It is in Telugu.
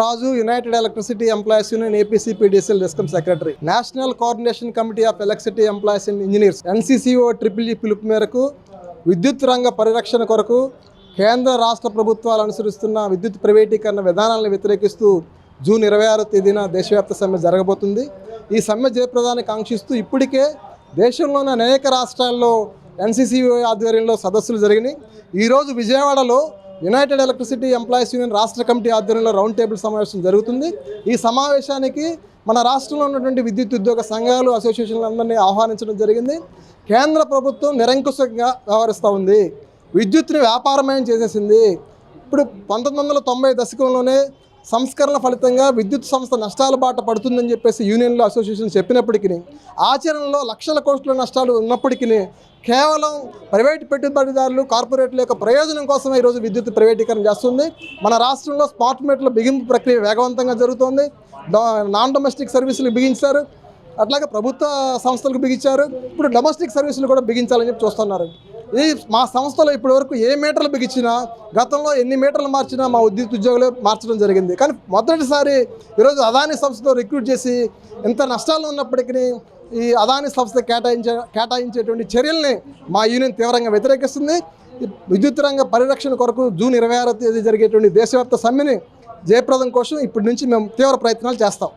Raju united electricity employees union APCPDCL discom secretary national coordination committee of electricity employees and engineers NCCO triple E పిలుపు మేరకు విద్యుత్ రంగ పరిరక్షణ కొరకు కేంద్ర రాష్ట్ర ప్రభుత్వాలు అనుసరిస్తున్న విద్యుత్ ప్రైవేటీకరణ విధానాలను వ్యతిరేకిస్తూ జూన్ ఇరవై ఆరో తేదీన దేశవ్యాప్త సమ్మె జరగబోతుంది. ఈ సమ్మె జయప్రదాన్ని కాంక్షిస్తూ ఇప్పటికే దేశంలోని అనేక రాష్ట్రాల్లో ఎన్సీసీఓ ఆధ్వర్యంలో సదస్సులు జరిగినాయి. ఈరోజు విజయవాడలో యునైటెడ్ ఎలక్ట్రిసిటీ ఎంప్లాయీస్ యూనియన్ రాష్ట్ర కమిటీ ఆధ్వర్యంలో రౌండ్ టేబుల్ సమావేశం జరుగుతుంది. ఈ సమావేశానికి మన రాష్ట్రంలో ఉన్నటువంటి విద్యుత్ ఉద్యోగ సంఘాలు అసోసియేషన్లందరినీ ఆహ్వానించడం జరిగింది. కేంద్ర ప్రభుత్వం నిరంకుశంగా వ్యవహరిస్తూ ఉంది. విద్యుత్ని వ్యాపారమయం చేసేసింది. ఇప్పుడు పంతొమ్మిది వందల తొంభై దశకంలోనే సంస్కరణ ఫలితంగా విద్యుత్ సంస్థ నష్టాల బాట పడుతుందని చెప్పేసి యూనియన్లు అసోసియేషన్ చెప్పినప్పటికీ ఆచరణలో లక్షల కోట్ల నష్టాలు ఉన్నప్పటికీ కేవలం ప్రైవేట్ పెట్టుబడిదారులు కార్పొరేట్ల యొక్క ప్రయోజనం కోసమే ఈరోజు విద్యుత్ ప్రైవేటీకరణ చేస్తుంది. మన రాష్ట్రంలో స్మార్ట్ మీటర్ల బిగింపు ప్రక్రియ వేగవంతంగా జరుగుతోంది. నాన్ డొమెస్టిక్ సర్వీసులు బిగించారు. అట్లాగే ప్రభుత్వ సంస్థలకు బిగించారు. ఇప్పుడు డొమెస్టిక్ సర్వీసులు కూడా బిగించాలని చెప్పి చూస్తున్నారు. ఈ మా సంస్థలో ఇప్పటి వరకు ఏ మీటర్లు బిగించినా గతంలో ఎన్ని మీటర్లు మార్చినా మా ఉద్యోగ ఉద్యోగులే మార్చడం జరిగింది. కానీ మొదటిసారి ఈరోజు అదాని సంస్థతో రిక్రూట్ చేసి ఎంత నష్టాలు ఉన్నప్పటికీ ఈ అదాని సంస్థ కేటాయించే కేటాయించేటువంటి చర్యల్ని మా యూనియన్ తీవ్రంగా వ్యతిరేకిస్తుంది. విద్యుత్ రంగ పరిరక్షణ కొరకు జూన్ ఇరవై ఆరో తేదీ జరిగేటువంటి దేశవ్యాప్త సమ్మెని జయప్రదం కోసం ఇప్పటి నుంచి మేము తీవ్ర ప్రయత్నాలు చేస్తాం.